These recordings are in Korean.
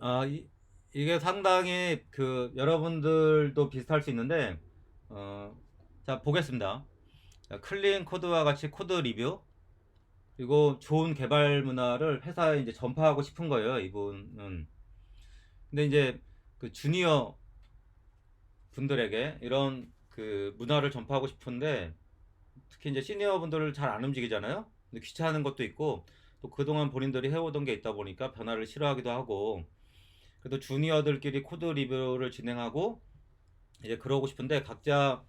아, 이, 이게 상당히 그 여러분들도 비슷할 수 있는데 어, 자 보겠습니다. 자, 클린 코드와 같이 코드 리뷰 그리고 좋은 개발 문화를 회사에 이제 전파하고 싶은 거예요. 이분은. 근데 이제 그 주니어 분들에게 이런 그 문화를 전파하고 싶은데 특히 이제 시니어 분들을 잘 안 움직이잖아요. 근데 귀찮은 것도 있고 또 그동안 본인들이 해오던 게 있다 보니까 변화를 싫어하기도 하고 그래도 주니어들끼리 코드 리뷰를 진행하고 이제 그러고 싶은데 각자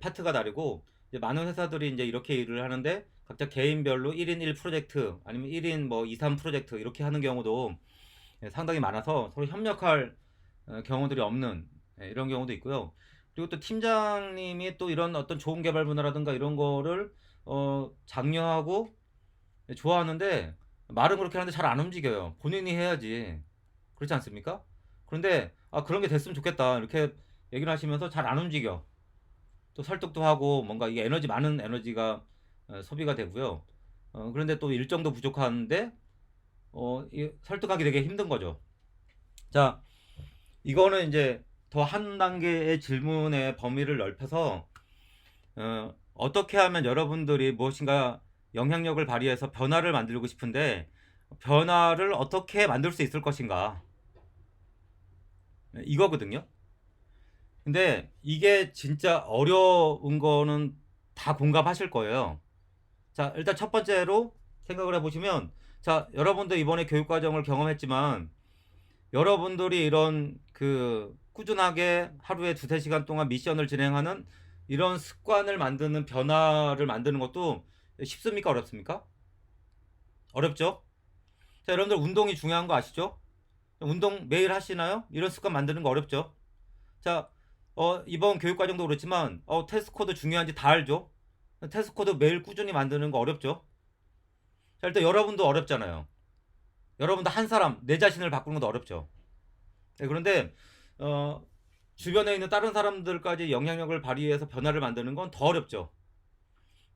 파트가 다르고 많은 회사들이 이제 이렇게 일을 하는데 각자 개인별로 1인 1 프로젝트 아니면 1인 뭐 2, 3 프로젝트 이렇게 하는 경우도 상당히 많아서 서로 협력할 어, 경우들이 없는 예, 이런 경우도 있고요. 그리고 또 팀장님이 또 이런 어떤 좋은 개발 문화라든가 이런 거를 어, 장려하고 좋아하는데 말은 그렇게 하는데 잘 안 움직여요. 본인이 해야지. 그렇지 않습니까? 그런데 아 그런 게 됐으면 좋겠다 이렇게 얘기를 하시면서 잘 안 움직여. 또 설득도 하고 뭔가 이게 에너지 많은 에너지가 어, 소비가 되고요. 어, 그런데 또 일정도 부족한데 어, 이 설득하기 되게 힘든 거죠. 자, 이거는 이제 더 한 단계의 질문의 범위를 넓혀서 어, 어떻게 하면 여러분들이 무엇인가 영향력을 발휘해서 변화를 만들고 싶은데 변화를 어떻게 만들 수 있을 것인가 네, 이거거든요. 근데 이게 진짜 어려운 거는 다 공감하실 거예요. 자, 일단 첫 번째로 생각을 해보시면, 자, 여러분도 이번에 교육과정을 경험했지만, 여러분들이 이런 그 꾸준하게 하루에 두세 시간 동안 미션을 진행하는 이런 습관을 만드는 변화를 만드는 것도 쉽습니까? 어렵습니까? 어렵죠? 자, 여러분들 운동이 중요한 거 아시죠? 운동 매일 하시나요? 이런 습관 만드는 거 어렵죠? 자, 어, 이번 교육 과정도 그렇지만, 어, 테스트 코드 중요한지 다 알죠? 테스트 코드 매일 꾸준히 만드는 거 어렵죠? 자, 일단 여러분도 어렵잖아요. 여러분도 한 사람, 내 자신을 바꾸는 것도 어렵죠. 네, 그런데, 어, 주변에 있는 다른 사람들까지 영향력을 발휘해서 변화를 만드는 건 더 어렵죠.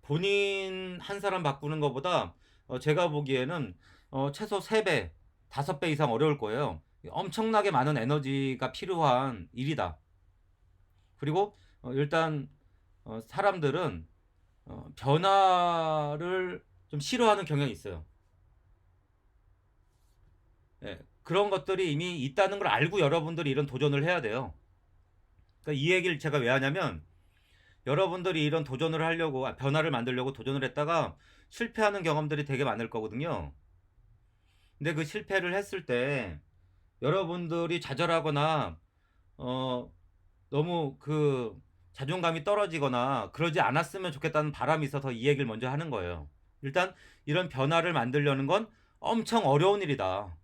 본인 한 사람 바꾸는 것보다, 어, 제가 보기에는, 어, 최소 3배, 5배 이상 어려울 거예요. 엄청나게 많은 에너지가 필요한 일이다. 그리고 어, 일단 어, 사람들은 어, 변화를 좀 싫어하는 경향이 있어요. 예, 그런 것들이 이미 있다는 걸 알고 여러분들이 이런 도전을 해야 돼요. 그러니까 이 얘기를 제가 왜 하냐면 여러분들이 이런 도전을 하려고 아, 변화를 만들려고 도전을 했다가 실패하는 경험들이 되게 많을 거거든요. 근데 그 실패를 했을 때 여러분들이 좌절하거나 어 너무 그 자존감이 떨어지거나 그러지 않았으면 좋겠다는 바람이 있어서 이 얘기를 먼저 하는 거예요. 일단 이런 변화를 만들려는 건 엄청 어려운 일이다.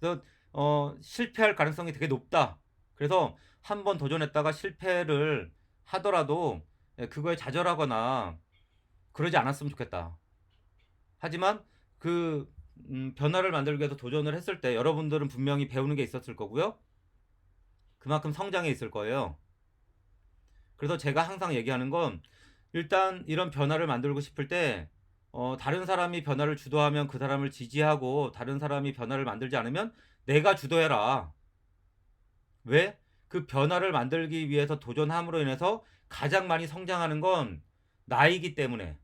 그래서 어, 실패할 가능성이 되게 높다. 그래서 한 번 도전했다가 실패를 하더라도 예, 그거에 좌절하거나 그러지 않았으면 좋겠다. 하지만 그 음, 변화를 만들기 위해서 도전을 했을 때 여러분들은 분명히 배우는 게 있었을 거고요. 그만큼 성장해 있을 거예요. 그래서 제가 항상 얘기하는 건 일단 이런 변화를 만들고 싶을 때 어, 다른 사람이 변화를 주도하면 그 사람을 지지하고 다른 사람이 변화를 만들지 않으면 내가 주도해라. 왜? 그 변화를 만들기 위해서 도전함으로 인해서 가장 많이 성장하는 건 나이기 때문에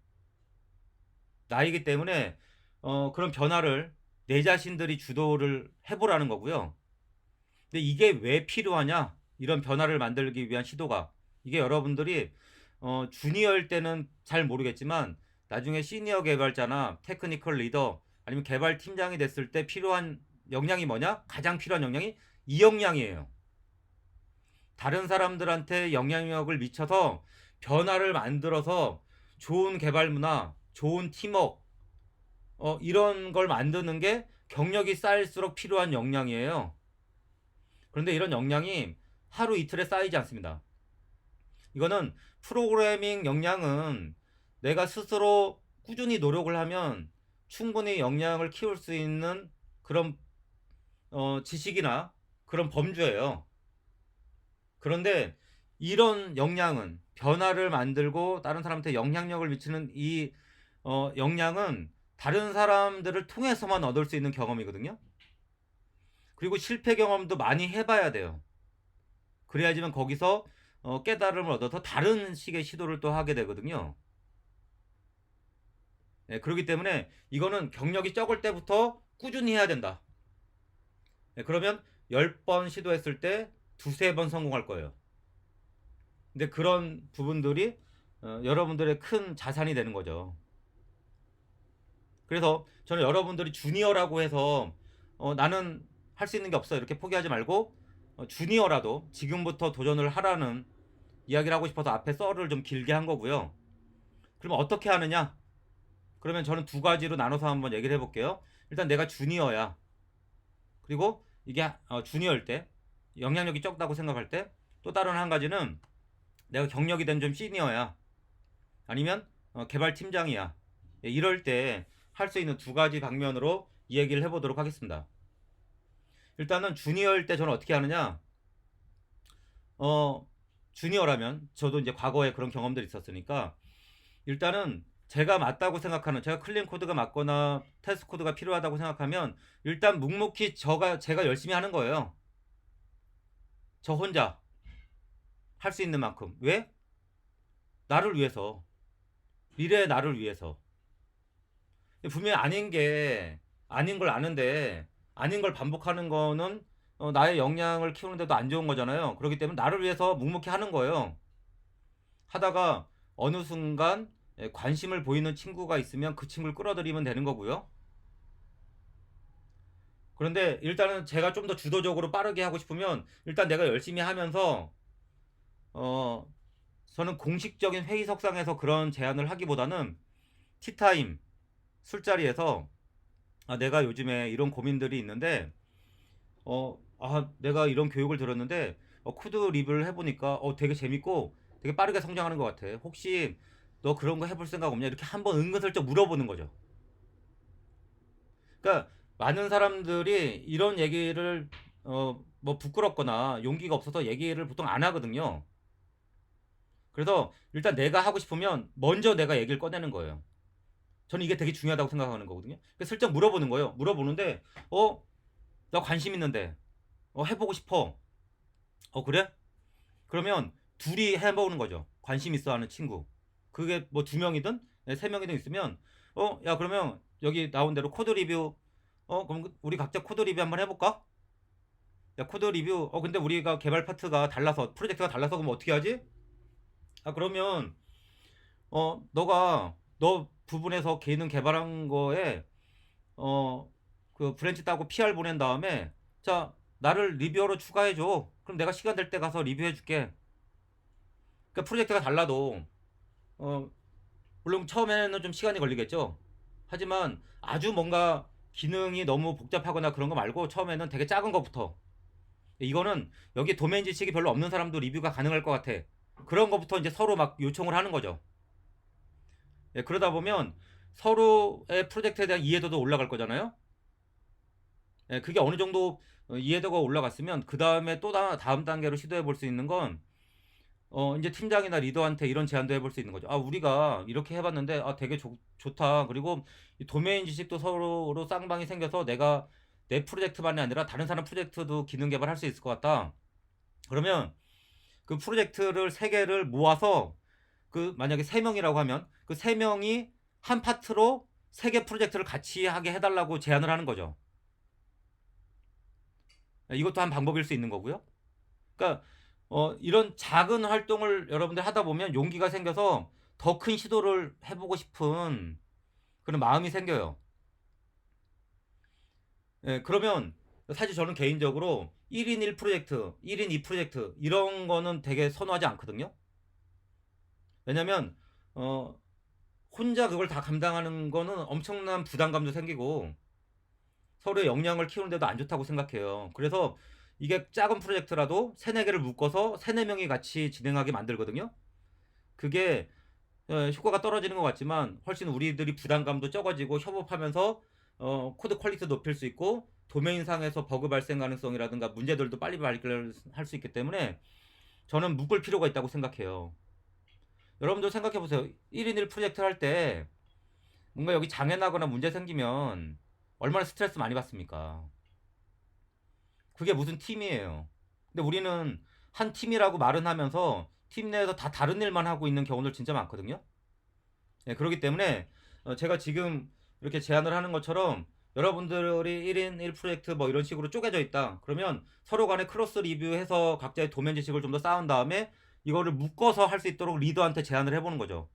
나이기 때문에 어, 그런 변화를 내 자신들이 주도를 해보라는 거고요. 근데 이게 왜 필요하냐? 이런 변화를 만들기 위한 시도가 이게 여러분들이 어, 주니어일 때는 잘 모르겠지만 나중에 시니어 개발자나 테크니컬 리더 아니면 개발 팀장이 됐을 때 필요한 역량이 뭐냐? 가장 필요한 역량이 이 역량이에요. 다른 사람들한테 영향력을 미쳐서 변화를 만들어서 좋은 개발 문화, 좋은 팀워크, 어, 이런 걸 만드는 게 경력이 쌓일수록 필요한 역량이에요. 그런데 이런 역량이 하루 이틀에 쌓이지 않습니다. 이거는 프로그래밍 역량은 내가 스스로 꾸준히 노력을 하면 충분히 역량을 키울 수 있는 그런 어, 지식이나 그런 범주예요. 그런데 이런 역량은 변화를 만들고 다른 사람한테 영향력을 미치는 이 어, 역량은 다른 사람들을 통해서만 얻을 수 있는 경험이거든요. 그리고 실패 경험도 많이 해봐야 돼요. 그래야지만 거기서 어, 깨달음을 얻어서 다른 식의 시도를 또 하게 되거든요. 예, 그렇기 때문에 이거는 경력이 적을 때부터 꾸준히 해야 된다. 예, 그러면 10번 시도했을 때 두세 번 성공할 거예요. 근데 그런 부분들이 어, 여러분들의 큰 자산이 되는 거죠. 그래서 저는 여러분들이 주니어라고 해서 어, 나는 할 수 있는 게 없어 이렇게 포기하지 말고 어, 주니어라도 지금부터 도전을 하라는 이야기를 하고 싶어서 앞에 썰을 좀 길게 한 거고요. 그럼 어떻게 하느냐? 그러면 저는 두 가지로 나눠서 한번 얘기를 해볼게요. 일단 내가 주니어야. 그리고 이게 어, 주니어일 때 영향력이 적다고 생각할 때 또 다른 한 가지는 내가 경력이 된 좀 시니어야. 아니면 어, 개발팀장이야. 예, 이럴 때 할 수 있는 두 가지 방면으로 이 얘기를 해보도록 하겠습니다. 일단은 주니어일 때 저는 어떻게 하느냐? 어, 주니어라면 저도 이제 과거에 그런 경험들이 있었으니까 일단은 제가 맞다고 생각하는 제가 클린 코드가 맞거나 테스트 코드가 필요하다고 생각하면 일단 묵묵히 저가 제가 열심히 하는 거예요. 저 혼자 할 수 있는 만큼 왜? 나를 위해서 미래의 나를 위해서 분명히 아닌 게 아닌 걸 아는데 아닌 걸 반복하는 거는 어, 나의 역량을 키우는데도 안 좋은 거잖아요. 그렇기 때문에 나를 위해서 묵묵히 하는 거예요. 하다가 어느 순간 예, 관심을 보이는 친구가 있으면 그 친구를 끌어들이면 되는 거고요. 그런데 일단은 제가 좀 더 주도적으로 빠르게 하고 싶으면 일단 내가 열심히 하면서 어 저는 공식적인 회의석상에서 그런 제안을 하기보다는 티타임 술자리에서 아, 내가 요즘에 이런 고민들이 있는데 어, 아, 내가 이런 교육을 들었는데 어, 코드 리뷰를 해보니까 어, 되게 재밌고 되게 빠르게 성장하는 것 같아. 혹시 너 그런 거 해볼 생각 없냐? 이렇게 한번 은근슬쩍 물어보는 거죠. 그러니까 많은 사람들이 이런 얘기를 어, 뭐 부끄럽거나 용기가 없어서 얘기를 보통 안 하거든요. 그래서 일단 내가 하고 싶으면 먼저 내가 얘기를 꺼내는 거예요. 저는 이게 되게 중요하다고 생각하는 거거든요. 그래서 슬쩍 물어보는 거예요. 물어보는데, 어, 나 관심 있는데, 어, 해보고 싶어. 어, 그래? 그러면 둘이 해보는 거죠. 관심 있어 하는 친구. 그게 뭐 두 명이든, 네, 세 명이든 있으면, 어, 야, 그러면 여기 나온 대로 코드 리뷰, 어, 그럼 우리 각자 코드 리뷰 한번 해볼까? 야, 코드 리뷰, 어, 근데 우리가 개발 파트가 달라서, 프로젝트가 달라서 그럼 어떻게 하지? 아, 그러면, 어, 너가, 너 부분에서 기능 개발한 거에 어 그 브랜치 따고 PR 보낸 다음에 자 나를 리뷰어로 추가해 줘. 그럼 내가 시간 될 때 가서 리뷰해 줄게. 그러니까 프로젝트가 달라도 어 물론 처음에는 좀 시간이 걸리겠죠. 하지만 아주 뭔가 기능이 너무 복잡하거나 그런 거 말고 처음에는 되게 작은 거부터 이거는 여기 도메인 지식이 별로 없는 사람도 리뷰가 가능할 것 같아. 그런 거부터 이제 서로 막 요청을 하는 거죠. 예, 그러다 보면 서로의 프로젝트에 대한 이해도도 올라갈 거잖아요. 예, 그게 어느 정도 어, 이해도가 올라갔으면 그 다음에 또 다, 다음 단계로 시도해 볼 수 있는 건 어, 이제 팀장이나 리더한테 이런 제안도 해볼 수 있는 거죠. 아, 우리가 이렇게 해봤는데, 아, 되게 좋, 좋다. 그리고 이 도메인 지식도 서로로 쌍방이 생겨서 내가 내 프로젝트만이 아니라 다른 사람 프로젝트도 기능 개발할 수 있을 것 같다. 그러면 그 프로젝트를 세 개를 모아서 그 만약에 세 명이라고 하면 그 세 명이 한 파트로 세 개 프로젝트를 같이 하게 해달라고 제안을 하는 거죠. 이것도 한 방법일 수 있는 거고요. 그러니까 어, 이런 작은 활동을 여러분들 하다 보면 용기가 생겨서 더 큰 시도를 해보고 싶은 그런 마음이 생겨요. 예, 그러면 사실 저는 개인적으로 1인 1 프로젝트, 1인 2 프로젝트 이런 거는 되게 선호하지 않거든요. 왜냐면 어 혼자 그걸 다 감당하는 거는 엄청난 부담감도 생기고 서로의 역량을 키우는데도 안 좋다고 생각해요. 그래서 이게 작은 프로젝트라도 세네 개를 묶어서 세네 명이 같이 진행하게 만들거든요. 그게 어, 효과가 떨어지는 것 같지만 훨씬 우리들이 부담감도 적어지고 협업하면서 어, 코드 퀄리티 높일 수 있고 도메인상에서 버그 발생 가능성이라든가 문제들도 빨리 발견할 수 있기 때문에 저는 묶을 필요가 있다고 생각해요. 여러분들 생각해 보세요. 1인 1 프로젝트 할 때 뭔가 여기 장애 나거나 문제 생기면 얼마나 스트레스 많이 받습니까? 그게 무슨 팀이에요. 근데 우리는 한 팀이라고 말은 하면서 팀 내에서 다 다른 일만 하고 있는 경우들 진짜 많거든요. 예, 그렇기 때문에 어, 제가 지금 이렇게 제안을 하는 것처럼 여러분들이 1인 1 프로젝트 뭐 이런 식으로 쪼개져 있다. 그러면 서로 간에 크로스 리뷰해서 각자의 도면 지식을 좀 더 쌓은 다음에 이거를 묶어서 할 수 있도록 리더한테 제안을 해보는 거죠.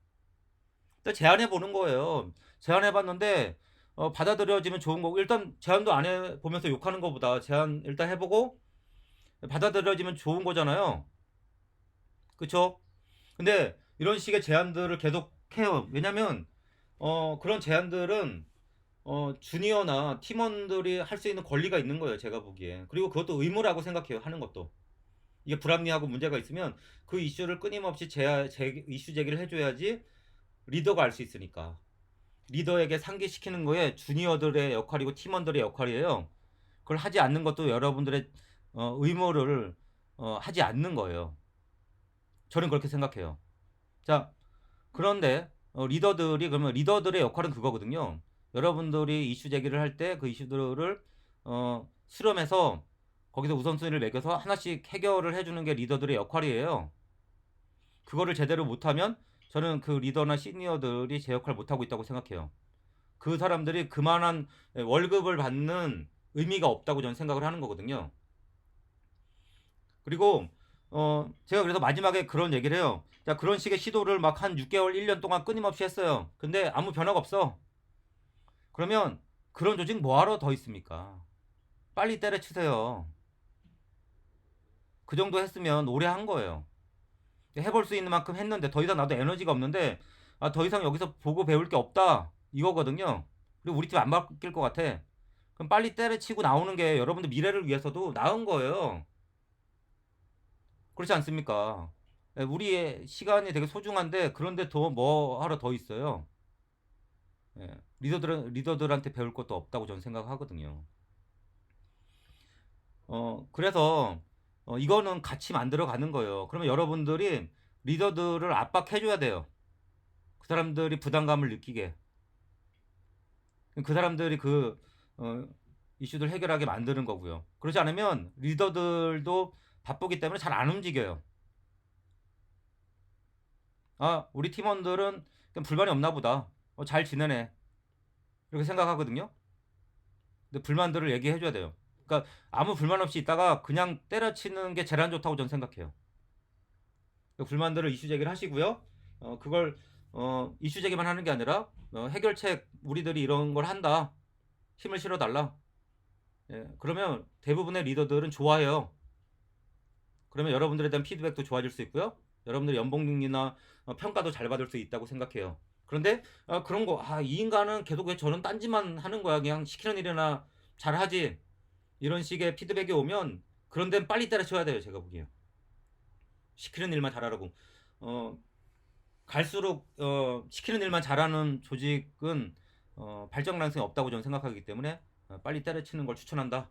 제안해 보는 거예요. 제안해 봤는데 어, 받아들여지면 좋은 거고 일단 제안도 안 해 보면서 욕하는 것보다 제안 일단 해보고 받아들여지면 좋은 거잖아요. 그쵸? 근데 이런 식의 제안들을 계속 해요. 왜냐면 어, 그런 제안들은 어, 주니어나 팀원들이 할 수 있는 권리가 있는 거예요. 제가 보기에. 그리고 그것도 의무라고 생각해요. 하는 것도. 이게 불합리하고 문제가 있으면 그 이슈를 끊임없이 제, 제 이슈 제기를 해줘야지 리더가 알 수 있으니까. 리더에게 상기시키는 거에 주니어들의 역할이고 팀원들의 역할이에요. 그걸 하지 않는 것도 여러분들의 어, 의무를 어, 하지 않는 거예요. 저는 그렇게 생각해요. 자, 그런데 어, 리더들이 그러면 리더들의 역할은 그거거든요. 여러분들이 이슈 제기를 할 때 그 이슈들을 어, 수렴해서 거기서 우선순위를 매겨서 하나씩 해결을 해주는 게 리더들의 역할이에요. 그거를 제대로 못하면 저는 그 리더나 시니어들이 제 역할 못하고 있다고 생각해요. 그 사람들이 그만한 월급을 받는 의미가 없다고 저는 생각을 하는 거거든요. 그리고 어 제가 그래서 마지막에 그런 얘기를 해요. 자 그런 식의 시도를 막 한 6개월, 1년 동안 끊임없이 했어요. 근데 아무 변화가 없어. 그러면 그런 조직 뭐하러 더 있습니까? 빨리 때려치세요. 그 정도 했으면 오래 한 거예요. 해볼 수 있는 만큼 했는데 더 이상 나도 에너지가 없는데 아, 더 이상 여기서 보고 배울 게 없다 이거거든요. 그리고 우리 팀 안 바뀔 것 같아. 그럼 빨리 때려치고 나오는 게 여러분들 미래를 위해서도 나은 거예요. 그렇지 않습니까? 예, 우리의 시간이 되게 소중한데 그런데 더 뭐 하러 더 있어요. 예, 리더들 리더들한테 배울 것도 없다고 저는 생각하거든요. 어 그래서 어, 이거는 같이 만들어 가는 거예요. 그러면 여러분들이 리더들을 압박해줘야 돼요. 그 사람들이 부담감을 느끼게. 그 사람들이 그 어, 이슈들 해결하게 만드는 거고요. 그렇지 않으면 리더들도 바쁘기 때문에 잘 안 움직여요. 아, 우리 팀원들은 불만이 없나 보다. 어, 잘 지내네. 이렇게 생각하거든요. 근데 불만들을 얘기해줘야 돼요. 그러니까 아무 불만 없이 있다가 그냥 때려치는 게 제일 안 좋다고 저는 생각해요. 그 불만들을 이슈 제기를 하시고요. 어, 그걸 어, 이슈 제기만 하는 게 아니라 어, 해결책 우리들이 이런 걸 한다. 힘을 실어 달라. 예, 그러면 대부분의 리더들은 좋아해요. 그러면 여러분들에 대한 피드백도 좋아질 수 있고요. 여러분들의 연봉이나 어, 평가도 잘 받을 수 있다고 생각해요. 그런데 어, 그런 거, 아, 이 인간은 계속 왜 저는 딴짓만 하는 거야. 그냥 시키는 일이나 잘하지. 이런 식의 피드백이 오면 그런 데는 빨리 때려쳐야 돼요. 제가 보기에. 시키는 일만 잘하라고. 어, 갈수록 어, 시키는 일만 잘하는 조직은 어, 발전 가능성이 없다고 저는 생각하기 때문에 어, 빨리 때려치는 걸 추천한다.